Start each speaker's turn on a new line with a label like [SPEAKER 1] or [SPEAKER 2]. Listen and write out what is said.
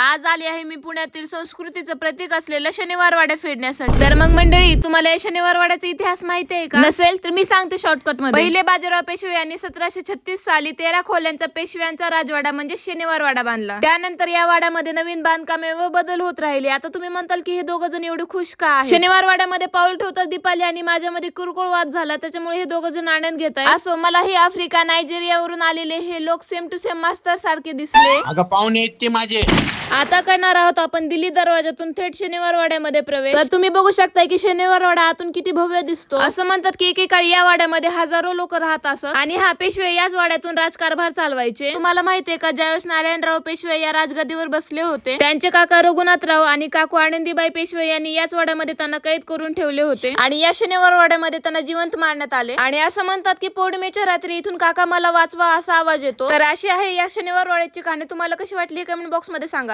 [SPEAKER 1] आज आली आहे मी पुण्यातील संस्कृतीचं प्रतीक असलेलं शनिवार वाडा फेडण्यासाठी. तर मग मंडळी तुम्हाला या शनिवार वाड्याचा इतिहास माहिती आहे का? नसेल तर मी सांगते शॉर्टकटमध्ये पहिले बाजीराव पेशवे यांनी सतराशे छत्तीस साली तेरा खोल्यांचा पेशव्यांचा राजवाडा म्हणजे शनिवार वाडा बांधला. त्यानंतर या वाड्यामध्ये नवीन बांधकामे व बदल होत राहिले. आता तुम्ही म्हणताल की हे दोघ जण एवढे खुश का शनिवार वाड्यामध्ये पाऊल ठेवतात दीपाली आणि माझ्यामध्ये किरकोळ वाद झाला. त्याच्यामुळे हे दोघ जण आनंद घेत आहे असो मला हे आफ्रिका नायजेरियावरून आलेले हे लोक सेम टू सेम मास्तर सारखे दिसले.
[SPEAKER 2] अगं पाहुणे आहेत ते माझे.
[SPEAKER 1] आता करणार आहोत आपण दिल्ली दरवाजातून थेट शनिवार वाड्यामध्ये प्रवेश. तर तुम्ही बघू शकता की शनिवार वाडा आतून किती भव्य दिसतो. असं म्हणतात की एकेकाळी या वाड्यामध्ये हजारो लोक राहत असत. आणि हा पेशवे याच वाड्यातून राजकारभार चालवायचे. तुम्हाला माहितीये का ज्यावेळेस नारायणराव पेशवे या राजगदीवर बसले होते त्यांचे काका रघुनाथराव आणि काकू आनंदीबाई पेशवे यांनी याच वाड्यामध्ये त्यांना कैद करून ठेवले होते. आणि या शनिवार वाड्यामध्ये त्यांना जिवंत मारण्यात आले. आणि असं म्हणतात की पौर्णिमेच्या रात्री इथून काका मला वाचवा असा आवाज येतो. तर अशी आहे या शनिवार वाड्याची कहाणी. तुम्हाला कशी वाटली कमेंट बॉक्समध्ये सांगा.